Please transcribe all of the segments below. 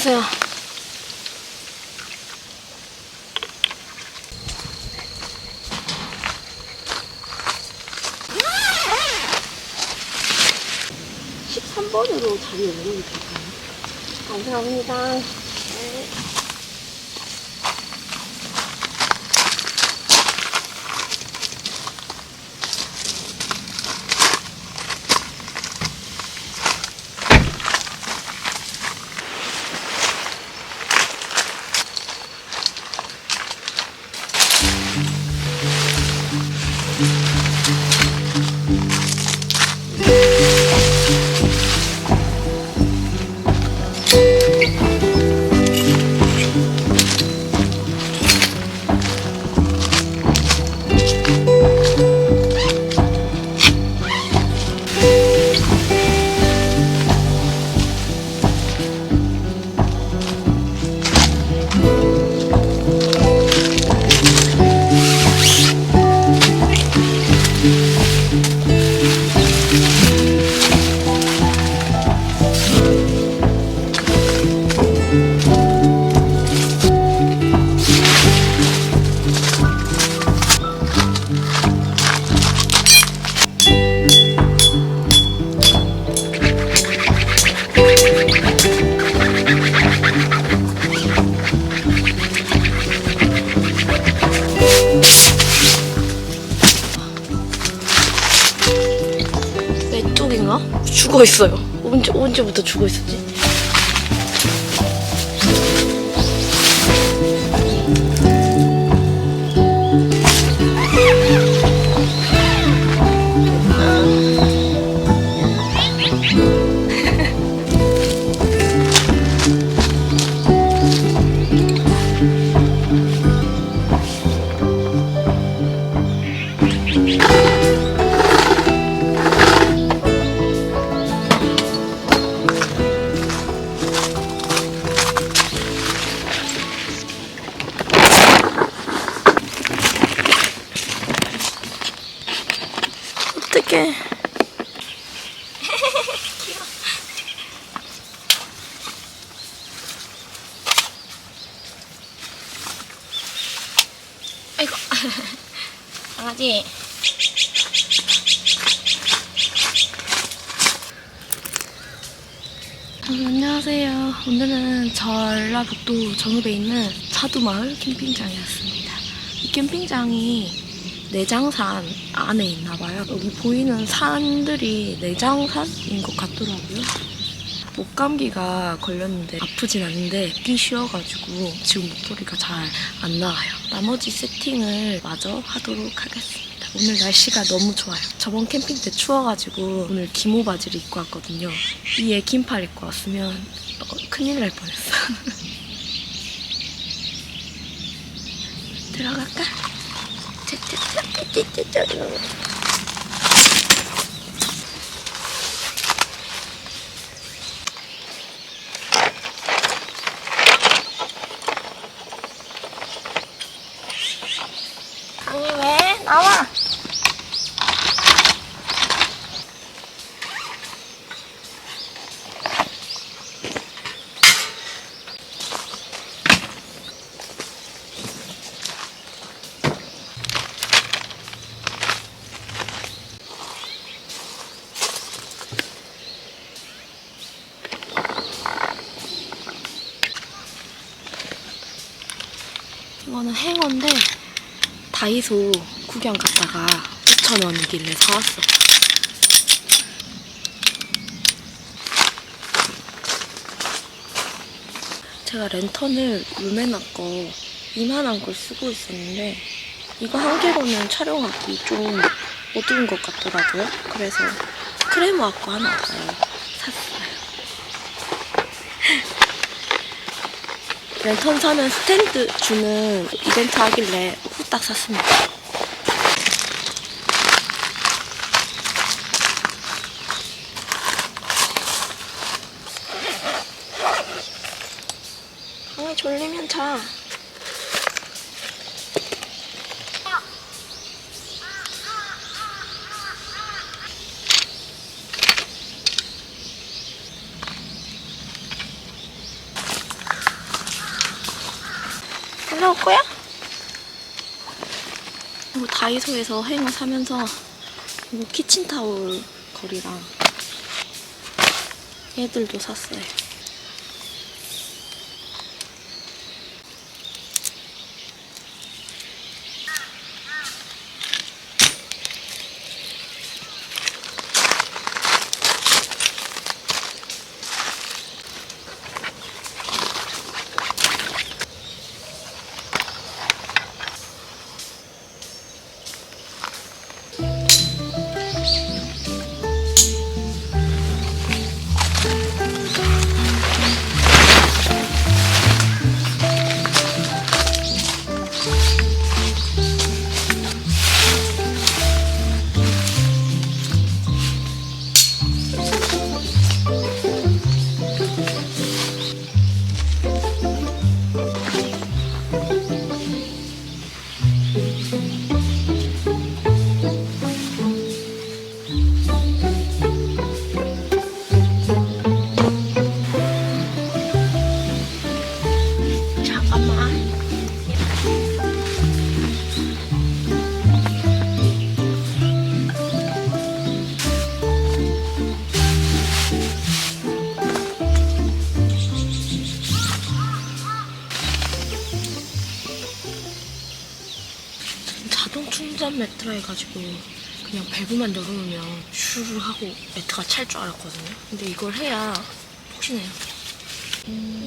주세요. 번으로 자리 올리면 될까요? 감사합니다. 죽어 있어요. 언제 언제부터 죽어 있었지? 전읍에 있는 차두마을 캠핑장에 왔습니다. 이 캠핑장이 내장산 안에 있나 봐요. 여기 보이는 산들이 내장산인 것 같더라고요. 목감기가 걸렸는데 아프진 않은데 기 쉬어가지고 지금 목소리가 잘 안 나와요. 나머지 세팅을 마저 하도록 하겠습니다. 오늘 날씨가 너무 좋아요. 저번 캠핑 때 추워가지고 오늘 기모 바지를 입고 왔거든요. 위에 긴팔 입고 왔으면 어, 큰일 날 뻔했어. 들어갈까? 짜짜짜 짜짜짜. 강이 왜? 나와! 이거는 행어인데 다이소 구경 갔다가 5,000원이길래 사왔어. 제가 랜턴을 루메나 거 이만한 걸 쓰고 있었는데 이거 한 개로는 촬영하기 좀 어두운 것 같더라고요. 그래서 거 하나 더 샀어요. 랜턴 사면 스탠드 주는 이벤트 하길래 후딱 샀습니다. 강이 졸리면 자. 올라올 거야? 다이소에서 행어 사면서 이거 키친타올 거리랑 애들도 샀어요. 해가지고 그냥 밸브만 열어놓으면 슈르 하고 매트가 찰 줄 알았거든요. 근데 이걸 해야 혹시나요. 강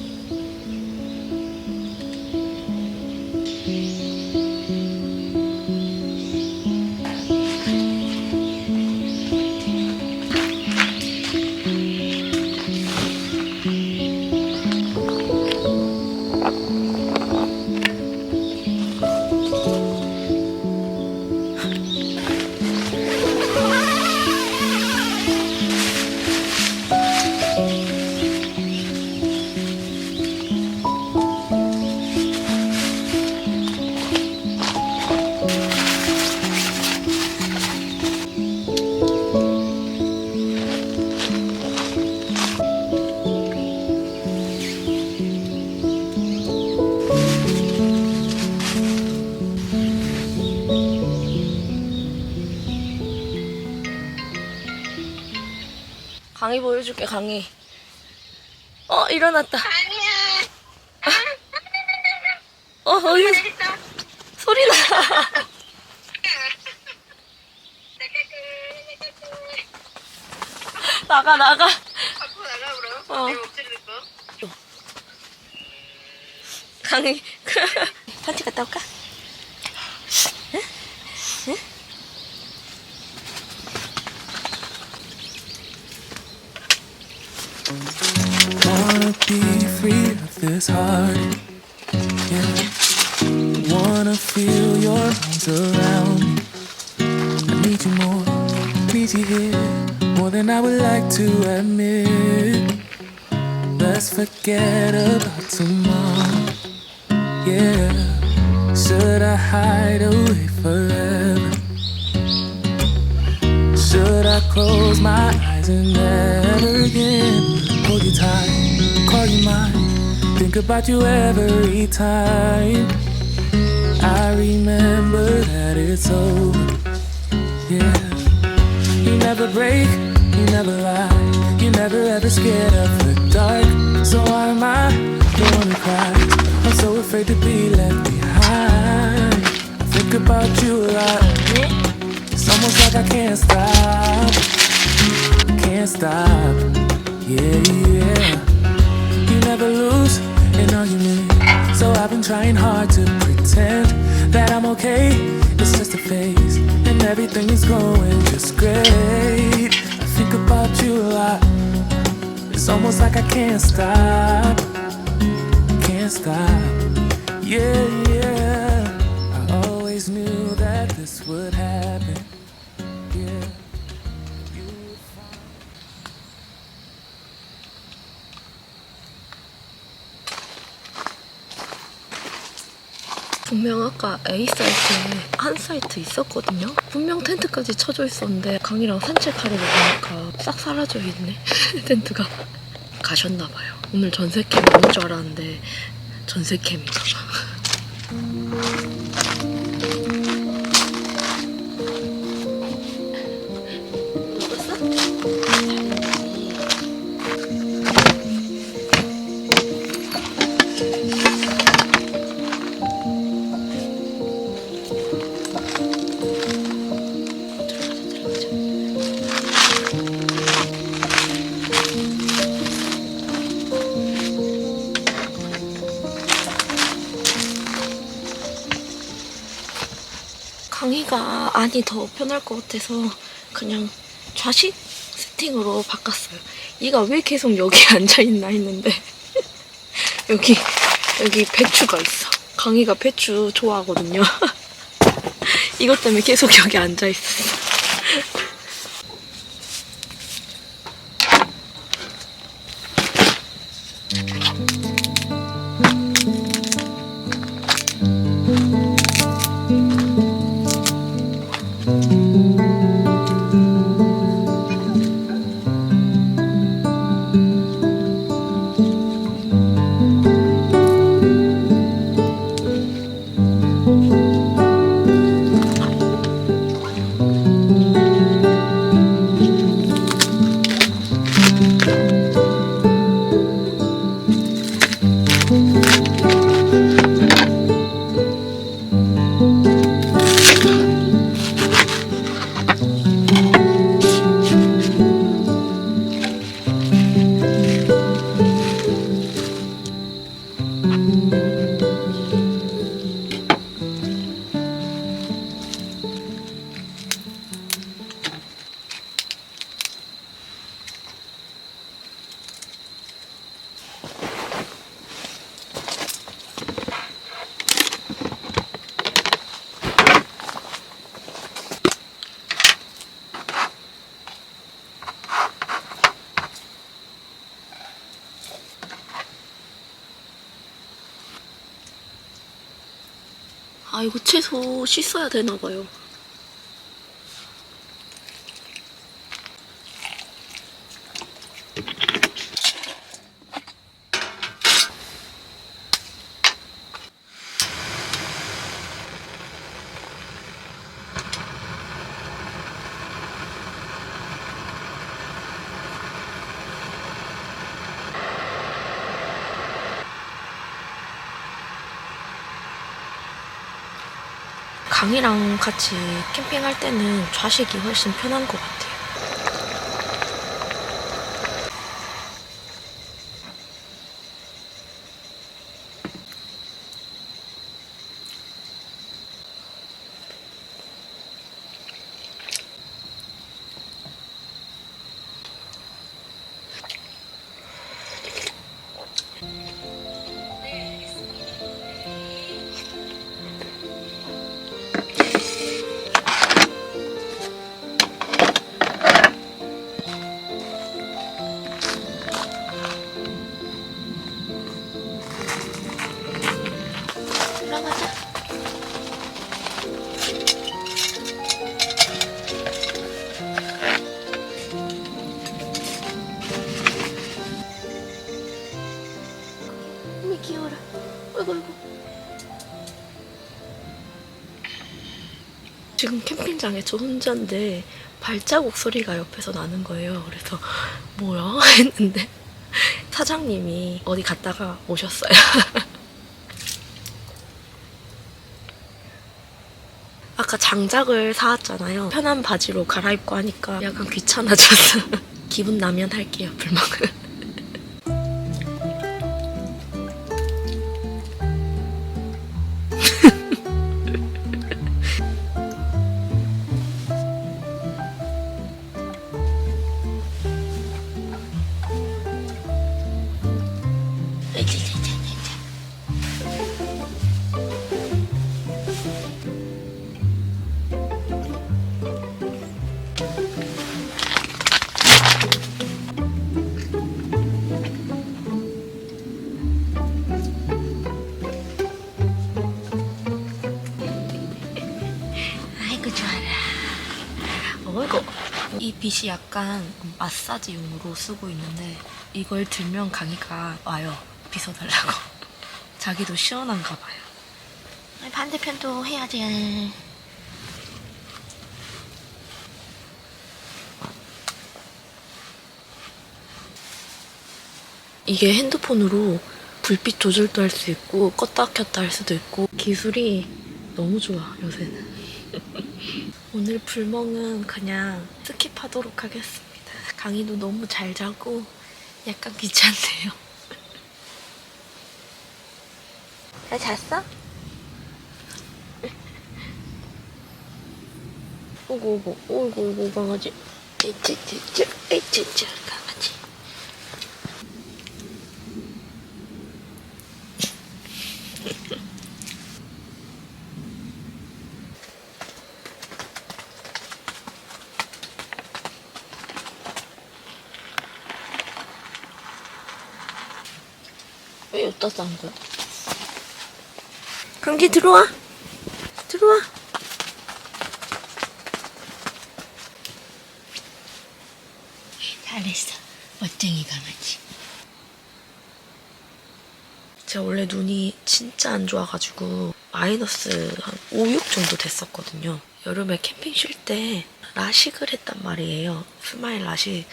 의 보여줄게 강의. 어 일어났다. 아니야. 어 어디 소리 나. 나가 나가. 어. 강의 산책 갔다 올까? Be free of this heart. Yeah. Wanna feel your arms around me. I need you more, need you here, more than I would like to admit. Let's forget about tomorrow. Yeah. Should I hide away forever? Should I close my eyes and never again mine, think about you every time? I remember that it's over. Yeah, you never break, you never lie, you never ever scared of the dark. So why am I the one who cries? I'm so afraid to be left behind. Think about you a lot. It's almost like I can't stop, can't stop. Yeah, yeah. Never lose an argument, so I've been trying hard to pretend that I'm okay. It's just a phase, and everything is going just great. I think about you a lot. It's almost like I can't stop, can't stop. Yeah, yeah. I always knew that this would happen. 분명 아까 A 사이트에 한 사이트 있었거든요. 분명 텐트까지 쳐져 있었는데 강이랑 산책하려고 보니까 싹 사라져 있네. 텐트가 가셨나 봐요. 오늘 전세캠 나올 줄 알았는데 전세캠인가 봐. 안이 더 편할 것 같아서 그냥 좌식 세팅으로 바꿨어요. 얘가 왜 계속 여기 앉아있나 했는데 여기 여기 배추가 있어. 강희가 배추 좋아하거든요. 이것 때문에 계속 여기 앉아있었어. 채소 씻어야 되나 봐요. 강이랑 같이 캠핑할 때는 좌식이 훨씬 편한 것 같아요. 올라 캠핑장에 저 혼자인데 발자국 소리가 옆에서 나는 거예요. 그래서 뭐야 했는데 사장님이 어디 갔다가 오셨어요. 아까 장작을 사왔잖아요. 편한 바지로 갈아입고 하니까 약간 귀찮아져서 기분 나면 할게요, 불멍은. 이 빗이 약간 마사지용으로 쓰고 있는데 이걸 들면 강이가 와요. 빗어달라고. 자기도 시원한가 봐요. 반대편도 해야지. 이게 핸드폰으로 불빛 조절도 할 수 있고 껐다 켰다 할 수도 있고 기술이 너무 좋아 요새는. 오늘 불멍은 그냥 스킵하도록 하겠습니다. 강의도 너무 잘 자고 약간 귀찮네요. 잘 잤어? 오고 오고 오고 오고 강아지 에이찌찌찌 에이찌찌 여기다 싼 거야? 강지 들어와 들어와 잘했어. 멋쟁이 강아지. 제가 원래 눈이 진짜 안 좋아가지고 마이너스 한 5, 6 정도 됐었거든요. 여름에 캠핑 쉴 때 라식을 했단 말이에요. 스마일 라식.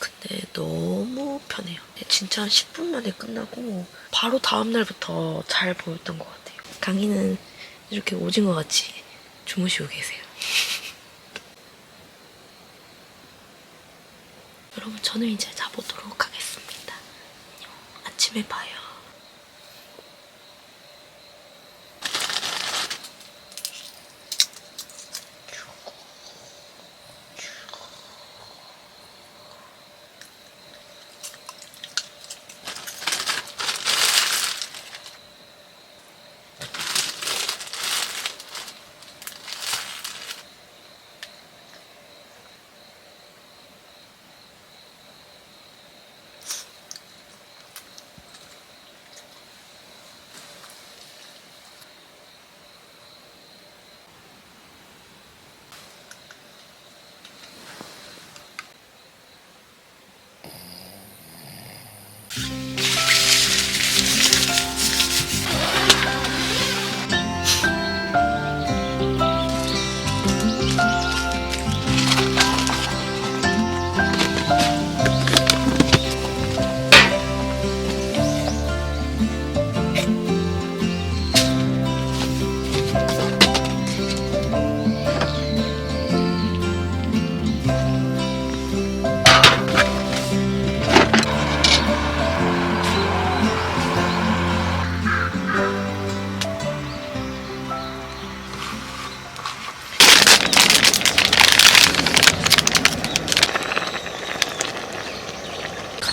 근데 너무 편해요. 진짜 한 10분 만에 끝나고 바로 다음날부터 잘 보였던 것 같아요. 강희는 이렇게 오징어 같이 주무시고 계세요. 여러분 저는 이제 자보도록 하겠습니다. 안녕. 아침에 봐요.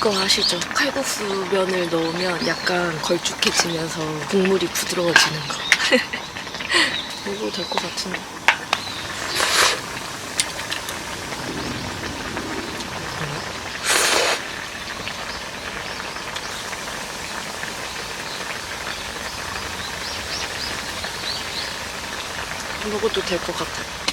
그거 아시죠? 칼국수 면을 넣으면 약간 걸쭉해지면서 국물이 부드러워지는 거. 이거 될 것 같은데. 이것도 될 것 같아.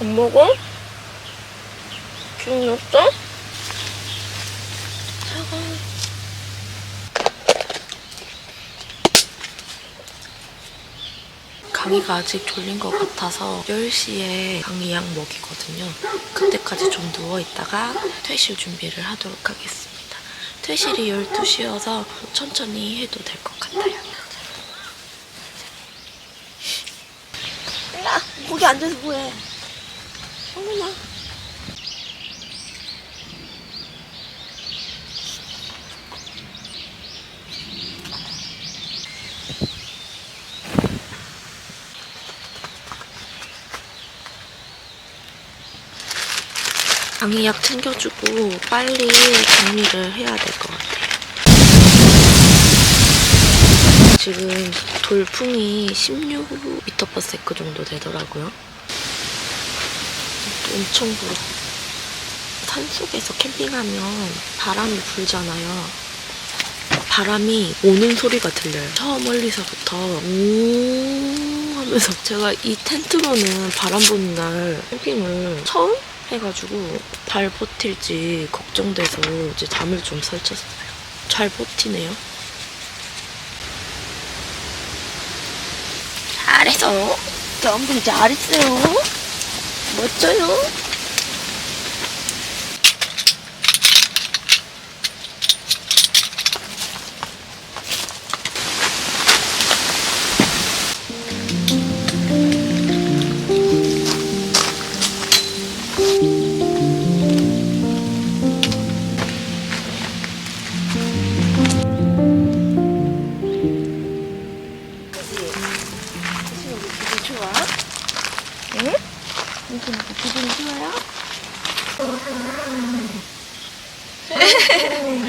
안 먹어? 기억났어? 강이가 아직 졸린 것 같아서 10시에 강이 약 먹이거든요. 그때까지 좀 누워있다가 퇴실 준비를 하도록 하겠습니다. 퇴실이 12시여서 천천히 해도 될 것 같아요. 야, 거기 앉아서 뭐해? 어머나. 강의약 챙겨주고 빨리 정리를 해야 될 것 같아요. 지금 돌풍이 16m/s 정도 되더라고요. 엄청 불어. 산속에서 캠핑하면 바람이 불잖아요. 바람이 오는 소리가 들려요. 저 멀리서부터 오 하면서 제가 이 텐트로는 바람 부는 날 캠핑을 처음 해가지고 잘 버틸지 걱정돼서 이제 잠을 좀 설쳤어요. 잘 버티네요. 잘했어. 엄청 잘했어요. 멋져요. 기분 무슨 기분 좋아요?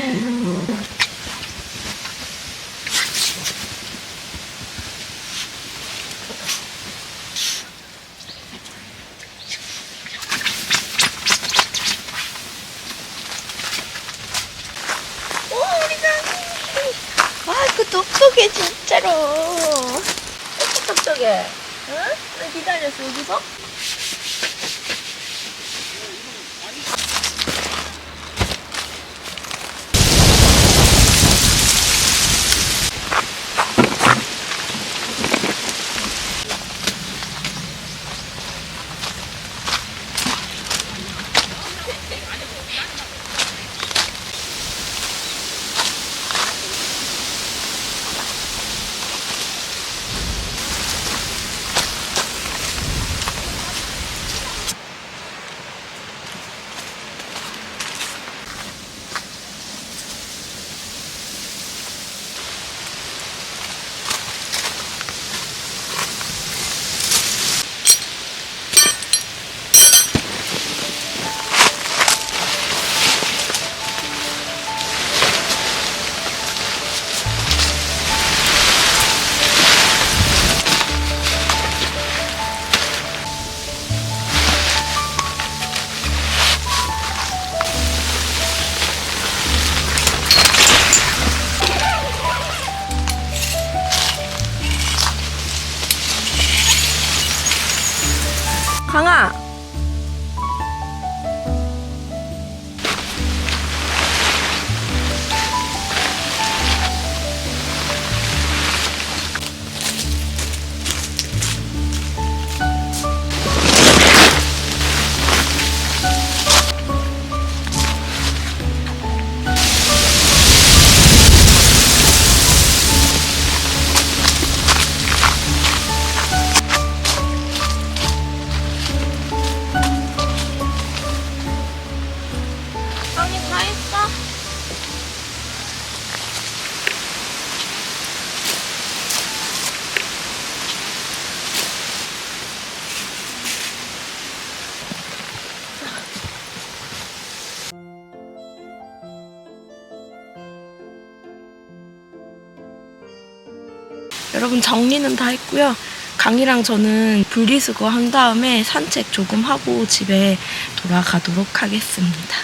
여러분 정리는 다 했고요. 강이랑 저는 분리수거 한 다음에 산책 조금 하고 집에 돌아가도록 하겠습니다.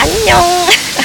안녕.